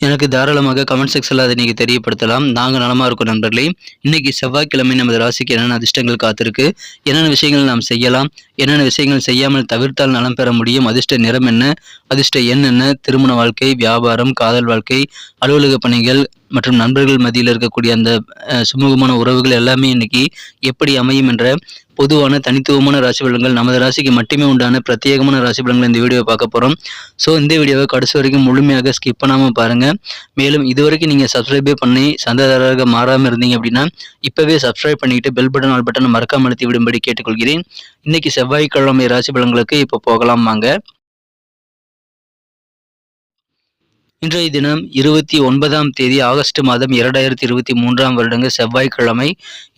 எனக்கு தாராளமாக கமெண்ட் செக்ஷனில் அதை நீங்கள் தெரியப்படுத்தலாம். நாங்கள் நலமாக இருக்கோம் நண்பர்களே. இன்னைக்கு செவ்வாய்க்கிழமை நமது ராசிக்கு என்னென்ன அதிர்ஷ்டங்கள் காத்திருக்கு? என்னென்ன விஷயங்கள் நாம் செய்யலாம்? என்னென்ன விஷயங்கள் செய்யாமல் தவிர்த்தால் நலம் பெற முடியும்? அதிர்ஷ்ட நிறம் என்ன? அதிர்ஷ்ட எண் என்ன? திருமண வாழ்க்கை வியாபாரம் காதல் வாழ்க்கை அலுவலக பணிகள் மற்றும் நண்பர்கள் மத்தியில் இருக்கக்கூடிய அந்த சுமூகமான உறவுகள் எல்லாமே இன்னைக்கு எப்படி அமையும் என்ற பொதுவான தனித்துவமான ராசி பலன்கள் நமது ராசிக்கு மட்டுமே உண்டான பிரத்யேகமான ராசி பலன்கள் இந்த வீடியோவை பார்க்க போகிறோம் ஸோ இந்த வீடியோவை கடைசி வரைக்கும் முழுமையாக ஸ்கிப் பண்ணாமல் பாருங்கள் மேலும் இதுவரைக்கும் நீங்கள் சப்ஸ்கிரைபே பண்ணி சந்தாதாரராக மாறாமல் இருந்தீங்க அப்படின்னா இப்போவே சப்ஸ்கிரைப் பண்ணிக்கிட்டு பெல் பட்டன் ஆல் பட்டன் மறக்காமல் அழுத்தி விடும்படி கேட்டுக்கொள்கிறேன். இன்னைக்கு செவ்வாய்க்கிழமை ராசி பலன்களுக்கு இப்போ போகலாம் வாங்க. இன்றைய தினம் இருபத்தி ஒன்பதாம் தேதி ஆகஸ்ட் மாதம் இரண்டாயிரத்தி இருபத்தி மூன்றாம் வருடங்க செவ்வாய்க்கிழமை.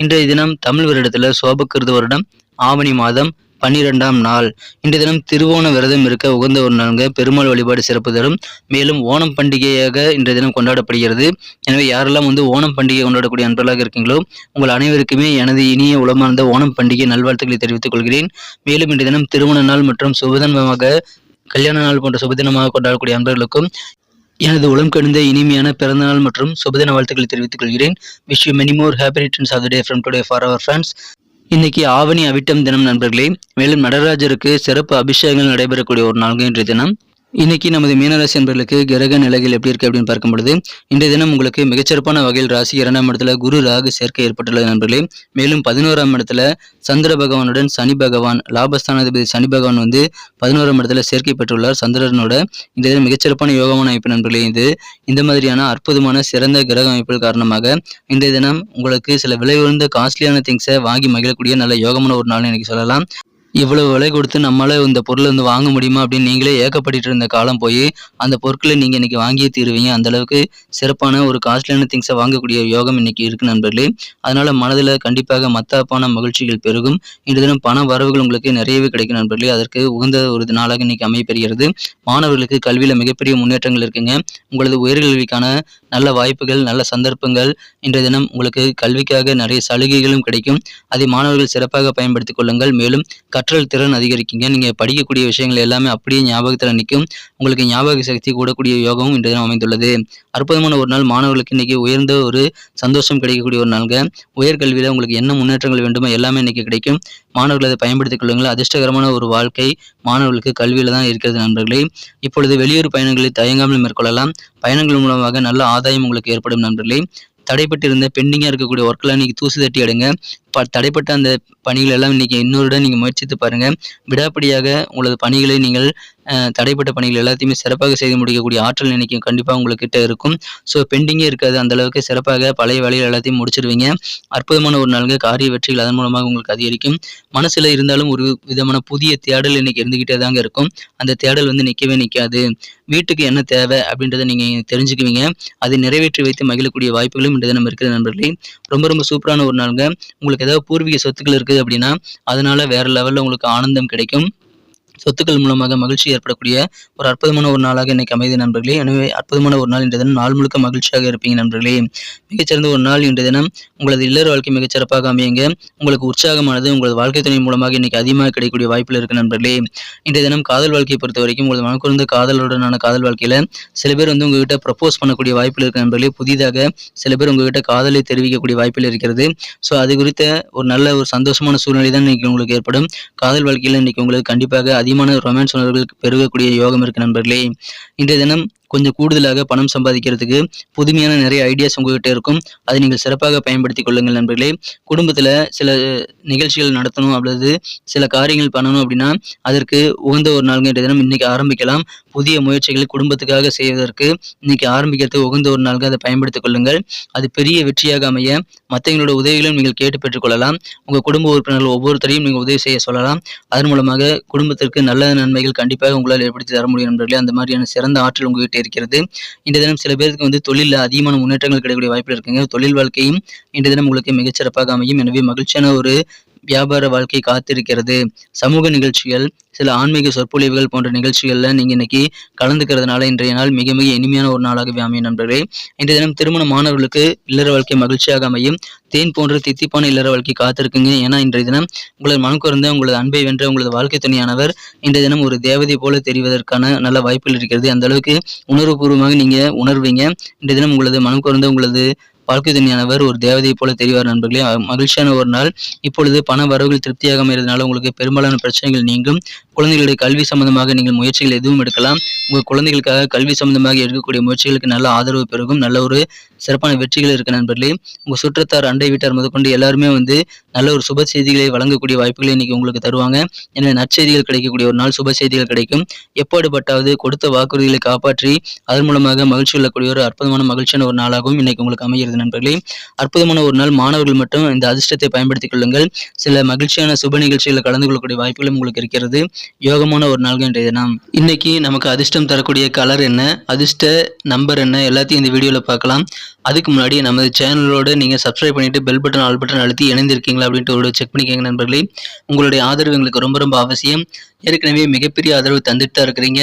இன்றைய தினம் தமிழ் வருடத்தில் சோபக்கிருத வருடம் ஆவணி மாதம் பன்னிரெண்டாம் நாள். இன்றைய தினம் திருவோண விரதம் இருக்க உகந்த ஒரு நாளுங்க. பெருமாள் வழிபாடு சிறப்பு தரும். மேலும் ஓணம் பண்டிகையாக இன்றைய தினம் கொண்டாடப்படுகிறது. எனவே யாரெல்லாம் வந்து ஓணம் பண்டிகை கொண்டாடக்கூடிய நண்பர்களாக இருக்கீங்களோ உங்கள் அனைவருக்குமே எனது இனிய உளமார்ந்த ஓணம் பண்டிகை நல்வாழ்த்துக்களை தெரிவித்துக் கொள்கிறேன். மேலும் இன்றைய தினம் திருமண நாள் மற்றும் சுபதினமாக கல்யாண நாள் போன்ற சுபதினமாக கொண்டாடக்கூடிய அன்பர்களுக்கும் எனது உளம் கணிந்த இனிமையான பிறந்தநாள் மற்றும் சுபதின வாழ்த்துக்களை தெரிவித்துக் கொள்கிறேன். Wish you many more happy returns of the day from today for our friends இன்னைக்கு ஆவணி அவிட்டம் தினம் நண்பர்களே. மேலும் நடராஜருக்கு சிறப்பு அபிஷேகங்கள் நடைபெறக்கூடிய ஒரு நாள்கள் இன்றைய தினம். இன்னைக்கு நமது மீனராசி என்பர்களுக்கு கிரக நிலைகள் எப்படி இருக்கு அப்படின்னு பார்க்கும் பொழுது இன்றைய தினம் உங்களுக்கு மிகச்சிறப்பான வகையில் ராசி இரண்டாம் இடத்துல குரு ராகு சேர்க்கை ஏற்பட்டுள்ளது நண்பர்களே. மேலும் பதினோராம் இடத்துல சந்திர பகவானுடன் சனி பகவான் லாபஸ்தானாதிபதி சனி பகவான் வந்து பதினோராம் இடத்துல சேர்க்கை பெற்றுள்ளார். சந்திரனோட இந்த தினம் மிகச்சிறப்பான யோகமான அமைப்பு நண்பர்களே இது. இந்த மாதிரியான அற்புதமான சிறந்த கிரக அமைப்புகள் காரணமாக இன்றைய தினம் உங்களுக்கு சில விலை உயர்ந்த காஸ்ட்லியான திங்ஸை வாங்கி மகிழக்கூடிய நல்ல யோகமான ஒரு நாள் எனக்கு சொல்லலாம். இவ்வளவு விலை கொடுத்து நம்மளால இந்த பொருளை வந்து வாங்க முடியுமா அப்படின்னு நீங்களே ஏக்கப்பட்டு இருந்த காலம் போய் அந்த பொருட்களை நீங்க இன்னைக்கு வாங்கியே தீருவீங்க. அந்த அளவுக்கு சிறப்பான ஒரு காஸ்ட்லியான திங்ஸை வாங்கக்கூடிய யோகம் இன்னைக்கு இருக்கு நண்பர்களே. அதனால மனதில் கண்டிப்பாக மத்தாப்பான மகிழ்ச்சிகள் பெருகும். இன்று தினம் பண வரவுகள் உங்களுக்கு நிறையவே கிடைக்கும் நண்பர்களே. அதற்கு உகந்த ஒரு நாளாக இன்னைக்கு அமையப்பெறுகிறது மாணவர்களுக்கு கல்வியில மிகப்பெரிய முன்னேற்றங்கள் இருக்குங்க. உங்களது உயர்கல்விக்கான நல்ல வாய்ப்புகள் நல்ல சந்தர்ப்பங்கள். இன்றைய தினம் உங்களுக்கு கல்விக்காக நிறைய சலுகைகளும் கிடைக்கும். அதை மாணவர்கள் சிறப்பாக பயன்படுத்திக் கொள்ளுங்கள். மேலும் கற்றல் திறன் அதிகரிக்குங்க. நீங்கள் படிக்கக்கூடிய விஷயங்கள் எல்லாமே அப்படியே ஞாபகத்தில் நிற்கும். உங்களுக்கு ஞாபக சக்தி கூடக்கூடிய யோகமும் இன்றைய தினம் அமைந்துள்ளது. அற்புதமான ஒரு நாள். மாணவர்களுக்கு இன்னைக்கு உயர்ந்த ஒரு சந்தோஷம் கிடைக்கக்கூடிய ஒரு நாள்ங்க. உயர்கல்வியில் உங்களுக்கு என்ன முன்னேற்றங்கள் வேண்டுமோ எல்லாமே இன்றைக்கி கிடைக்கும். மாணவர்கள் அதை பயன்படுத்திக் கொள்ளுங்கள். அதிர்ஷ்டகரமான ஒரு வாழ்க்கை மாணவர்களுக்கு கல்வியில் தான் இருக்கிறது நண்பர்களே. இப்பொழுது வெளியூர் பயணங்களை தயங்காமல் மேற்கொள்ளலாம். பயணங்கள் மூலமாக நல்ல ஆதாயம் உங்களுக்கு ஏற்படும் நண்பர்களே. தடைப்பட்டிருந்த பெண்டிங்காக இருக்கக்கூடிய ஒர்க்கில் நீங்கள் தூசு தட்டி எடுங்க. ப தடைப்பட்ட அந்த பணிகள் எல்லாம் இன்றைக்கி இன்னொருடன் நீங்கள் முயற்சித்து பாருங்கள் விடாப்படியாக உங்களது பணிகளை நீங்கள் தடைப்பட்ட பணிகள் எல்லாத்தையுமே சிறப்பாக செய்து முடிக்கக்கூடிய ஆற்றல் நினைக்கும் கண்டிப்பாக உங்கள்கிட்ட இருக்கும். ஸோ பெண்டிங்கே இருக்காது. அந்த அளவுக்கு சிறப்பாக பழைய வேலைகள் எல்லாத்தையும் முடிச்சிருவீங்க. அற்புதமான ஒரு நாளுங்க. காரிய வெற்றிகள் அதன் மூலமாக உங்களுக்கு அதிகரிக்கும். மனசில் இருந்தாலும் ஒரு விதமான புதிய தேடல் இன்றைக்கி இருந்துக்கிட்டே தாங்க இருக்கும். அந்த தேடல் வந்து நிற்கவே நிற்காது வீட்டுக்கு என்ன தேவை அப்படின்றத நீங்கள் தெரிஞ்சுக்குவீங்க. அதை நிறைவேற்றி வைத்து மகிழக்கூடிய வாய்ப்புகளும் இன்றைய தினம் இருக்கிற நண்பர்களே. ரொம்ப ரொம்ப சூப்பரான ஒரு நாளுங்க. உங்களுக்கு ஏதாவது பூர்வீக சொத்துக்கள் இருக்குது அப்படின்னா அதனால வேற லெவல்ல உங்களுக்கு ஆனந்தம் கிடைக்கும். சொத்துக்கள் மூலமாக மகிழ்ச்சி ஏற்படக்கூடிய ஒரு அற்புதமான ஒரு நாளாக இன்னைக்கு அமைதி நண்பர்களே. எனவே அற்புதமான ஒரு நாள் இன்றைய தினம் நாள் முழுக்க மகிழ்ச்சியாக இருப்பீங்க நண்பர்களே. மிகச்சிறந்த ஒரு நாள் இன்றைய தினம் உங்களது இல்லற வாழ்க்கை மிகச்சிறப்பாக அமையுங்க. உங்களுக்கு உற்சாகமானது உங்களது வாழ்க்கை துணை மூலமாக இன்னைக்கு அதிகமாக கிடைக்கக்கூடிய வாய்ப்பில் இருக்கு நண்பர்களே. இன்றைய தினம் காதல் வாழ்க்கையை பொறுத்த வரைக்கும் உங்களது மனக்குறந்த காதலுடனான காதல் வாழ்க்கையில சில பேர் வந்து உங்ககிட்ட ப்ரப்போஸ் பண்ணக்கூடிய வாய்ப்பில் இருக்கு நண்பர்களே. புதிதாக சில பேர் உங்ககிட்ட காதலை தெரிவிக்கக்கூடிய வாய்ப்பில் இருக்கிறது. ஸோ அது குறித்த ஒரு நல்ல ஒரு சந்தோஷமான சூழ்நிலை தான் இன்னைக்கு உங்களுக்கு ஏற்படும். காதல் வாழ்க்கையில் இன்னைக்கு உங்களுக்கு கண்டிப்பாக அதிகமான ரொமான்ஸ் உணர்வுகள் பெருகக்கூடிய யோகம் இருக்கு நண்பர்களே. இன்றைய தினம் கொஞ்சம் கூடுதலாக பணம் சம்பாதிக்கிறதுக்கு புதுமையான நிறைய ஐடியாஸ் உங்ககிட்ட இருக்கும். அதை நீங்கள் சிறப்பாக பயன்படுத்திக் கொள்ளுங்கள் நண்பர்களே. குடும்பத்தில் சில நிகழ்ச்சிகள் நடத்தணும் அல்லது சில காரியங்கள் பண்ணணும் அப்படின்னா அதற்கு உகந்த ஒரு நாள்ங்க தினம் இன்னைக்கு ஆரம்பிக்கலாம். புதிய முயற்சிகளை குடும்பத்துக்காக செய்வதற்கு இன்னைக்கு ஆரம்பிக்கிறதுக்கு உகந்த ஒரு நாள்க அதை பயன்படுத்திக் கொள்ளுங்கள். அது பெரிய வெற்றியாக அமைய மற்றவங்களோட உதவிகளும் நீங்கள் கேட்டு பெற்றுக்கொள்ளலாம் உங்கள் குடும்ப உறுப்பினர்கள் ஒவ்வொருத்தரையும் நீங்கள் உதவி செய்ய சொல்லலாம். அதன் மூலமாக குடும்பத்திற்கு நல்ல நன்மைகள் கண்டிப்பாக உங்களால் ஏற்படுத்தி தர முடியும் நண்பர்களே. அந்த மாதிரியான சிறந்த ஆற்றல் உங்ககிட்ட இருக்கிறது. இந்த தினம் சில பேருக்கு வந்து தொழிலில் அதிகமான முன்னேற்றங்கள் கிடைக்கக்கூடிய வாய்ப்பு இருக்குங்க. தொழில் வாழ்க்கையும் இன்றைய தினம் உங்களுக்கு மிகச்சிறப்பாக அமையும். எனவே மகிழ்ச்சியான ஒரு வியாபார வாழ்க்கை காத்திருக்கிறது. சமூக நிகழ்ச்சிகள் சில ஆன்மீக சொற்பொழிவுகள் போன்ற நிகழ்ச்சிகளில் நீங்கள் இன்னைக்கு கலந்துக்கிறதுனால இன்றைய நாள் மிக மிக இனிமையான ஒரு நாளாகவே அமையும் நண்பர்களே. இன்றைய தினம் திருமண மாணவர்களுக்கு இல்லற வாழ்க்கை மகிழ்ச்சியாக அமையும். தேன் போன்ற தித்திப்பான இல்லற வாழ்க்கை காத்திருக்குங்க. ஏன்னா இன்றைய தினம் உங்களது மனம் குறைந்த உங்களது அன்பை வென்ற உங்களது வாழ்க்கை துணையானவர் இன்றைய தினம் ஒரு தேவதை போல தெரிவதற்கான நல்ல வாய்ப்புகள் இருக்கிறது. அந்த அளவுக்கு உணர்வுபூர்வமாக நீங்க உணர்வீங்க. இன்றைய தினம் உங்களது மனம் குறைந்த உங்களது வாழ்க்கை துணையானவர் ஒரு தேவதையை போல தெரிவார் நண்பர்களே. மகிழ்ச்சியான ஒரு நாள். இப்பொழுது பண வரவுகள் திருப்தியாக அமைகிறதுனால உங்களுக்கு பெரும்பாலான பிரச்சனைகள் நீங்கும். குழந்தைகளுடைய கல்வி சம்பந்தமாக நீங்கள் முயற்சிகள் எதுவும் எடுக்கலாம். உங்கள் குழந்தைகளுக்காக கல்வி சம்பந்தமாக எடுக்கக்கூடிய முயற்சிகளுக்கு நல்ல ஆதரவு பெருகும். நல்ல ஒரு சிறப்பான வெற்றிகள் இருக்கு நண்பர்களே. உங்கள் சுற்றத்தார் அண்டை வீட்டார் முதற்கொண்டு எல்லாருமே வந்து நல்ல ஒரு சுப செய்திகளை வழங்கக்கூடிய வாய்ப்புகளை இன்னைக்கு உங்களுக்கு தருவாங்க. எனவே நற்செய்திகள் கிடைக்கக்கூடிய ஒரு நாள் சுப செய்திகள் கிடைக்கும். எப்பாடுபட்டாவது கொடுத்த வாக்குறுதிகளை காப்பாற்றி அதன் மூலமாக மகிழ்ச்சி கொள்ளக்கூடிய ஒரு அற்புதமான மகிழ்ச்சியான ஒரு நாளாகவும் இன்னைக்கு உங்களுக்கு அமைகிறது நண்பர்களே அற்புதமான ஒரு நாள் மாணவர்கள் மட்டும் இந்த அதிர்ஷ்டத்தை பயன்படுத்திக் கொள்ளுங்கள். சில மகிழ்ச்சியான சுப நிகழ்ச்சிகளில் கலந்து கொள்ளக்கூடிய வாய்ப்புகளும் உங்களுக்கு இருக்கிறது. யோகமான ஒரு நாள்கள் இன்றைய தினம். இன்னைக்கு நமக்கு அதிர்ஷ்டம் தரக்கூடிய கலர் என்ன அதிர்ஷ்ட நம்பர் என்ன எல்லாத்தையும் இந்த வீடியோவில் பார்க்கலாம். அதுக்கு முன்னாடி நமது சேனலோட நீங்கள் சப்ஸ்கிரைப் பண்ணிட்டு பெல் பட்டன் ஆல் பட்டன் அழுத்தி இணைந்திருக்கீங்களா அப்படின்ட்டு ஒரு செக் பண்ணிக்கோங்க நண்பர்களே. உங்களுடைய ஆதரவு எங்களுக்கு ரொம்ப ரொம்ப அவசியம். ஏற்கனவே மிகப்பெரிய ஆதரவு தந்துட்டு தான் இருக்கிறீங்க.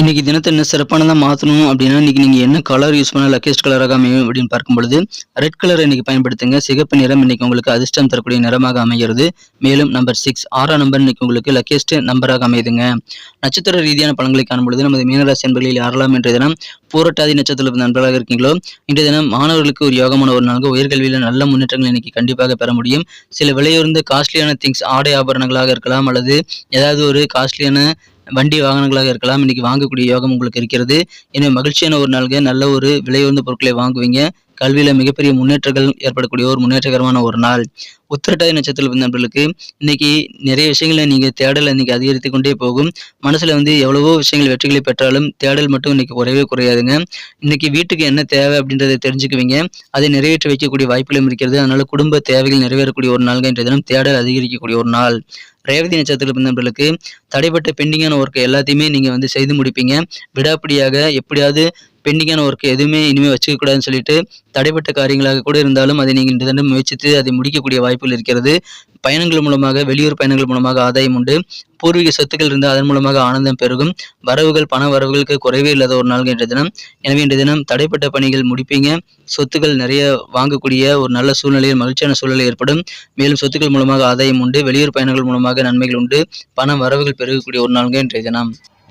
இன்றைக்கி தினத்தை என்ன சிறப்பானதாக மாற்றணும் அப்படின்னா இன்னைக்கு நீங்கள் என்ன கலர் யூஸ் பண்ண லக்கேஸ்ட் கலராக அமையும் அப்படின்னு பார்க்கும் பொழுது ரெட் கலர் இன்னைக்கு பயன்படுத்துங்க. சிகப்பு நிறம் இன்னைக்கு உங்களுக்கு அதிர்ஷ்டம் தரக்கூடிய நிறமாக அமைகிறது. மேலும் நம்பர் சிக்ஸ் ஆறாம் நம்பர் இன்னைக்கு உங்களுக்கு லக்கேஸ்ட் நம்பராக அமையுதுங்க. நட்சத்திர ரீதியான பழங்களை காணும் பொழுது நமது மீனராசி என்பர்களில் யாரெல்லாம் இன்றைய தினம் பூரட்டாதி நட்சத்திர நண்பர்களாக இருக்கீங்களோ இன்றைய தினம் மாணவர்களுக்கு ஒரு யோகமான ஒரு நாளாக உயர்கல்வியில் நல்ல முன்னேற்றங்கள் இன்னைக்கு கண்டிப்பாக பெற முடியும். சில விலையுறந்த காஸ்ட்லியான திங்ஸ் ஆடை ஆபரணங்களாக இருக்கலாம் அல்லது ஏதாவது ஒரு காஸ்ட்லியான வண்டி வாகனங்களாக இருக்கலாம். இன்னைக்கு வாங்கக்கூடிய யோகம் உங்களுக்கு இருக்கிறது. எனவே மகிழ்ச்சியான ஒரு நாளுங்க. நல்ல ஒரு விலையுயர்ந்த பொருட்களை வாங்குவீங்க. கல்வியில மிகப்பெரிய முன்னேற்றங்கள் ஏற்படக்கூடிய ஒரு முன்னேற்றகரமான ஒரு நாள். உத்திரட்டாதி நட்சத்திரத்தில் நண்பர்களுக்கு இன்னைக்கு நிறைய விஷயங்களை நீங்க தேடல் இன்னைக்கு அதிகரித்து கொண்டே போகும். மனசுல வந்து எவ்வளவோ விஷயங்கள் வெற்றிகளை பெற்றாலும் தேடல் மட்டும் இன்னைக்கு குறையவே குறையாதுங்க. இன்னைக்கு வீட்டுக்கு என்ன தேவை அப்படின்றத தெரிஞ்சுக்குவீங்க. அதை நிறைவேற்றி வைக்கக்கூடிய வாய்ப்புகளும் இருக்கிறது. அதனால குடும்ப தேவைகள் நிறைவேறக்கூடிய ஒரு நாள்கள் இன்றைய தினம் தேடல் அதிகரிக்கக்கூடிய ஒரு நாள். ரேவதி நட்சத்திரத்தில் பிறந்தவர்களுக்கு தடைப்பட்ட பெண்டிங்கான ஒர்க் எல்லாத்தையுமே நீங்க வந்து செய்து முடிப்பீங்க. விடாப்பிடியாக எப்படியாவது பெண்டிங்கான ஒர்க் எதுவுமே இனிமேல் வச்சுக்க கூடாதுன்னு சொல்லிட்டு தடைப்பட்ட காரியங்களாக கூட இருந்தாலும் அதை நீங்கள் இந்த தினம் முயற்சித்து அதை முடிக்கக்கூடிய வாய்ப்புகள் இருக்கிறது. பயணங்கள் மூலமாக வெளியூர் பயணங்கள் மூலமாக ஆதாயம் உண்டு. பூர்வீக சொத்துக்கள் இருந்தால் அதன் மூலமாக ஆனந்தம் பெருகும். வரவுகள் பண வரவுகளுக்கு குறைவே இல்லாத ஒரு நாள் என்ற தினம். எனவே இன்றைய தினம் தடைப்பட்ட பணிகள் முடிப்பீங்க. சொத்துக்கள் நிறைய வாங்கக்கூடிய ஒரு நல்ல சூழ்நிலையில் மகிழ்ச்சியான சூழ்நிலை ஏற்படும். மேலும் சொத்துக்கள் மூலமாக ஆதாயம் உண்டு. வெளியூர் பயணங்கள் மூலமாக நன்மைகள் உண்டு. பண வரவுகள் பெருகக்கூடிய ஒரு நாள்கள் இன்றைய தினம்.